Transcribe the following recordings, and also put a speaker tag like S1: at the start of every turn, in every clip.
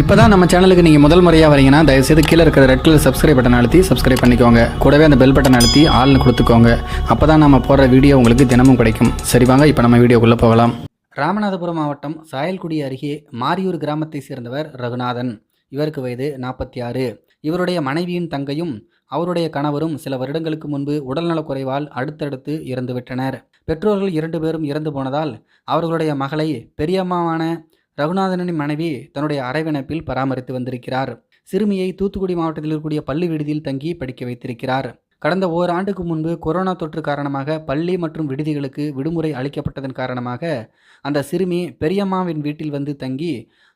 S1: இப்போ தான் நம்ம சேனலுக்கு நீங்கள் முதல் முறையாக வரீங்கன்னா தயவுசெய்து கீழே இருக்கிற ரெட் கலர் சப்ஸ்கிரைப் பட்டன் அழுத்தி சப்ஸ்கிரைப் பண்ணிக்கோங்க. கூடவே அந்த பெல் பட்டன் அழுத்தி ஆள்னு கொடுத்துக்கோங்க. அப்போ தான் நம்ம போடுற வீடியோ உங்களுக்கு தினமும் கிடைக்கும். சரி வாங்க இப்போ நம்ம வீடியோக்குள்ளே போகலாம். ராமநாதபுரம் மாவட்டம் சாயல்குடி அருகே மாரியூர் கிராமத்தை சேர்ந்தவர் ரகுநாதன். இவருக்கு வயது நாற்பத்தி ஆறு. இவருடைய மனைவியின் தங்கையும் அவருடைய கணவரும் சில வருடங்களுக்கு முன்பு உடல்நலக்குறைவால் அடுத்தடுத்து இறந்துவிட்டனர். பெற்றோர்கள் இரண்டு பேரும் இறந்து போனதால் அவர்களுடைய மகளை பெரியம்மாவான ரகுநாதனின் மனைவி தன்னுடைய அரைவணைப்பில் பராமரித்து வந்திருக்கிறார். சிறுமியை தூத்துக்குடி மாவட்டத்தில் இருக்கக்கூடிய பள்ளி விடுதியில் தங்கி படிக்க வைத்திருக்கிறார். கடந்த ஓராண்டுக்கு முன்பு கொரோனா தொற்று காரணமாக பள்ளி மற்றும் விடுதிகளுக்கு விடுமுறை அளிக்கப்பட்டதன் காரணமாக அந்த சிறுமி பெரியம்மாவின் வீட்டில் வந்து தங்கி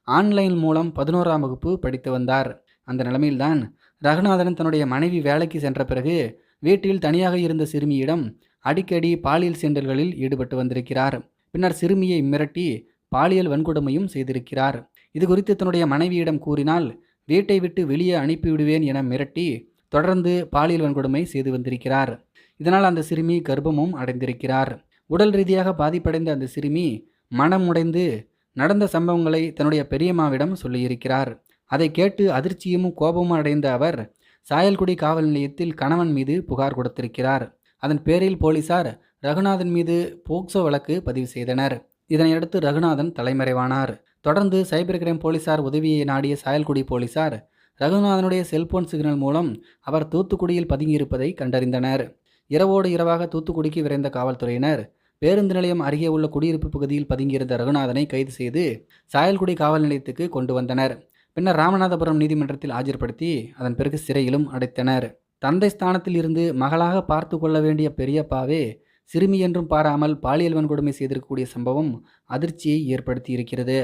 S1: ஆன்லைன் மூலம் பதினோராம் வகுப்பு படித்து வந்தார். அந்த நிலைமையில்தான் ரகுநாதன் தன்னுடைய மனைவி வேலைக்கு சென்ற பிறகு வீட்டில் தனியாக இருந்த சிறுமியிடம் அடிக்கடி பாலியல் சீண்டல்களில் ஈடுபட்டு வந்திருக்கிறார். பின்னர் சிறுமியை மிரட்டி பாலியல் வன்கொடுமையும் செய்திருக்கிறார். இது குறித்து தன்னுடைய மனைவியிடம் கூறினால் வீட்டை விட்டு வெளியே அனுப்பிவிடுவேன் என மிரட்டி தொடர்ந்து பாலியல் வன்கொடுமை செய்து வந்திருக்கிறார். இதனால் அந்த சிறுமி கர்ப்பமும் அடைந்திருக்கிறார். உடல் ரீதியாக பாதிப்படைந்த அந்த சிறுமி மனமுடைந்து நடந்த சம்பவங்களை தன்னுடைய பெரியம்மாவிடம் சொல்லியிருக்கிறார். அதை கேட்டு அதிர்ச்சியும் கோபமும் அடைந்த அவர் சாயல்குடி காவல் நிலையத்தில் கணவன் மீது புகார் கொடுத்திருக்கிறார். அதன் பேரில் போலீசார் ரகுநாதன் மீது போக்சோ வழக்கு பதிவு செய்தனர். இதனையடுத்து ரகுநாதன் தலைமறைவானார். தொடர்ந்து சைபர் கிரைம் போலீசார் உதவியை நாடிய சாயல்குடி போலீசார் ரகுநாதனுடைய செல்போன் சிக்னல் மூலம் அவர் தூத்துக்குடியில் பதுங்கியிருப்பதை கண்டறிந்தனர். இரவோடு இரவாக தூத்துக்குடிக்கு விரைந்த காவல்துறையினர் பேருந்து நிலையம் அருகே உள்ள குடியிருப்பு பகுதியில் பதுங்கியிருந்த ரகுநாதனை கைது செய்து சாயல்குடி காவல் நிலையத்துக்கு கொண்டு வந்தனர். பின்னர் ராமநாதபுரம் நீதிமன்றத்தில் ஆஜர்படுத்தி அதன் பிறகு சிறையிலும் அடைத்தனர். தந்தை ஸ்தானத்தில் இருந்து மகளாக பார்த்து கொள்ள வேண்டிய பெரியப்பாவே சிறுமி என்றும் பாராமல் பாலியல் வன்கொடுமை செய்திருக்கக்கூடிய சம்பவம் அதிர்ச்சியை ஏற்படுத்தி இருக்கிறது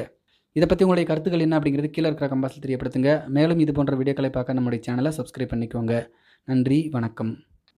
S1: இதை பற்றி உங்களுடைய கருத்துக்கள் என்ன அப்படிங்கிறது கீழே இருக்கிற கம்பாஸில் தெரியப்படுத்துங்க. மேலும் இது போன்ற வீடியோக்களை பார்க்க நம்முடைய சேனலை சப்ஸ்கிரைப் பண்ணிக்கோங்க. நன்றி வணக்கம்.